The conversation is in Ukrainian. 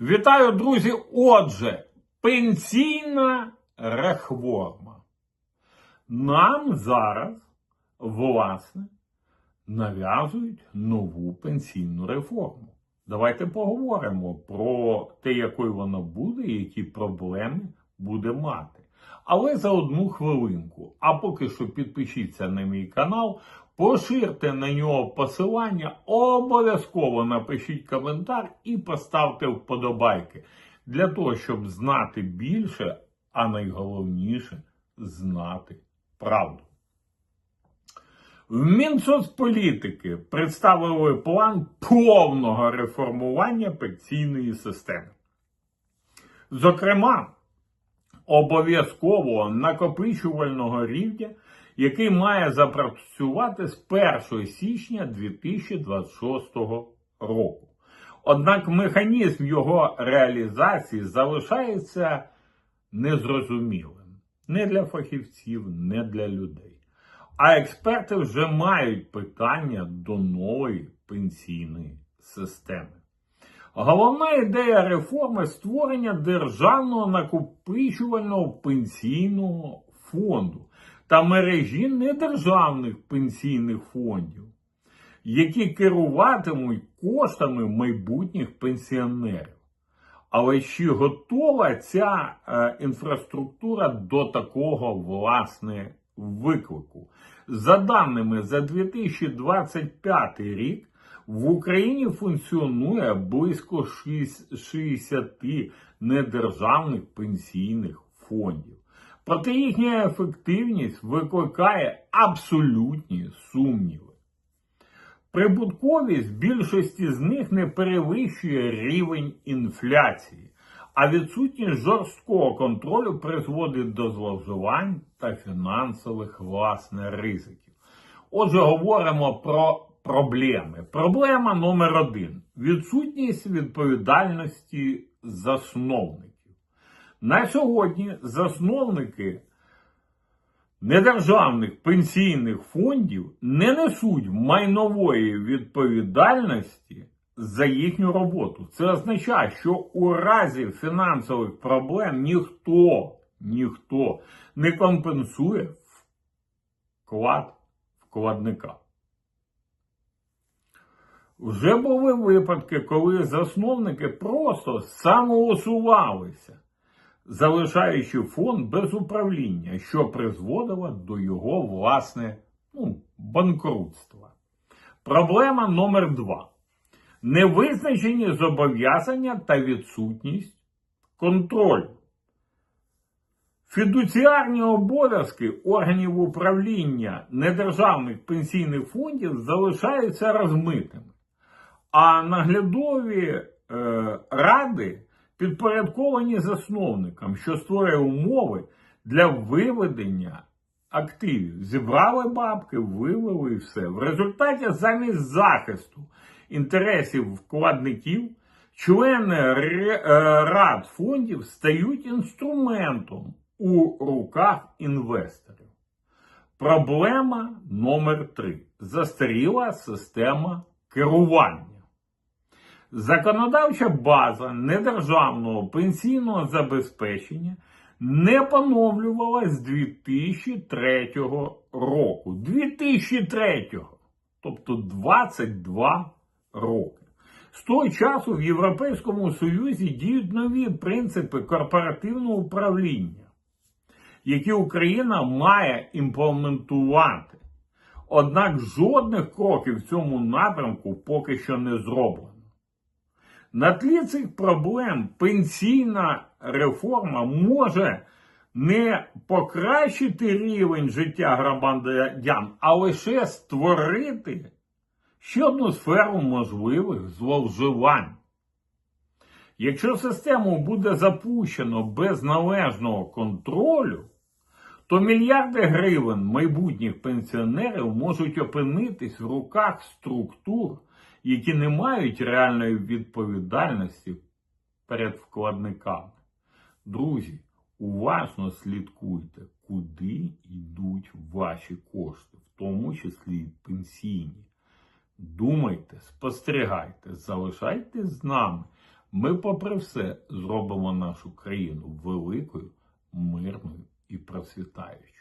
Вітаю, друзі! Отже, пенсійна реформа. Нам зараз, власне, нав'язують нову пенсійну реформу. Давайте поговоримо про те, якою вона буде і які проблеми буде мати. Але за одну хвилинку. А поки що підпишіться на мій канал, поширте на нього посилання, обов'язково напишіть коментар і поставте вподобайки для того, щоб знати більше, а найголовніше знати правду. В Мінсоцполітики представили план повного реформування пенсійної системи. Зокрема, обов'язкового накопичувального рівня, який має запрацювати з 1 січня 2026 року. Однак механізм його реалізації залишається незрозумілим не для фахівців, не для людей. А експерти вже мають питання до нової пенсійної системи. Головна ідея реформи створення державного накопичувального пенсійного фонду та мережі недержавних пенсійних фондів, які керуватимуть коштами майбутніх пенсіонерів. Але чи готова ця е, інфраструктура до такого власне виклику? За даними за 2025 рік в Україні функціонує близько 60 недержавних пенсійних фондів. Проте їхня ефективність викликає абсолютні сумніви. Прибутковість більшості з них не перевищує рівень інфляції, а відсутність жорсткого контролю призводить до зловживань та фінансових власне ризиків. Отже, говоримо про проблеми. Проблема номер один відсутність відповідальності засновників. На сьогодні засновники недержавних пенсійних фондів не несуть майнової відповідальності за їхню роботу. Це означає, що у разі фінансових проблем ніхто, ніхто не компенсує вклад вкладника. Вже були випадки, коли засновники просто самоусувалися, залишаючи фонд без управління, що призводило до його власне ну, банкрутства. Проблема номер два. Невизначені зобов'язання та відсутність контролю. Фідуціарні обов'язки органів управління недержавних пенсійних фондів залишаються розмитими. А наглядові е, ради підпорядковані засновникам, що створює умови для виведення активів. Зібрали бабки, вивели і все. В результаті замість захисту інтересів вкладників члени е, рад фондів стають інструментом у руках інвесторів. Проблема номер три. Застаріла система керування. Законодавча база недержавного пенсійного забезпечення не поновлювалась з 2003 року. 2003, тобто 22 роки. З того часу в Європейському Союзі діють нові принципи корпоративного управління, які Україна має імплементувати. Однак жодних кроків в цьому напрямку поки що не зроблено. На тлі цих проблем пенсійна реформа може не покращити рівень життя громадян, а лише створити ще одну сферу можливих зловживань. Якщо систему буде запущено без належного контролю, то мільярди гривень майбутніх пенсіонерів можуть опинитись в руках структур, які не мають реальної відповідальності перед вкладниками. Друзі, уважно слідкуйте, куди йдуть ваші кошти, в тому числі і пенсійні. Думайте, спостерігайте, залишайтесь з нами. Ми, попри все, зробимо нашу країну великою, мирною і процвітаючою.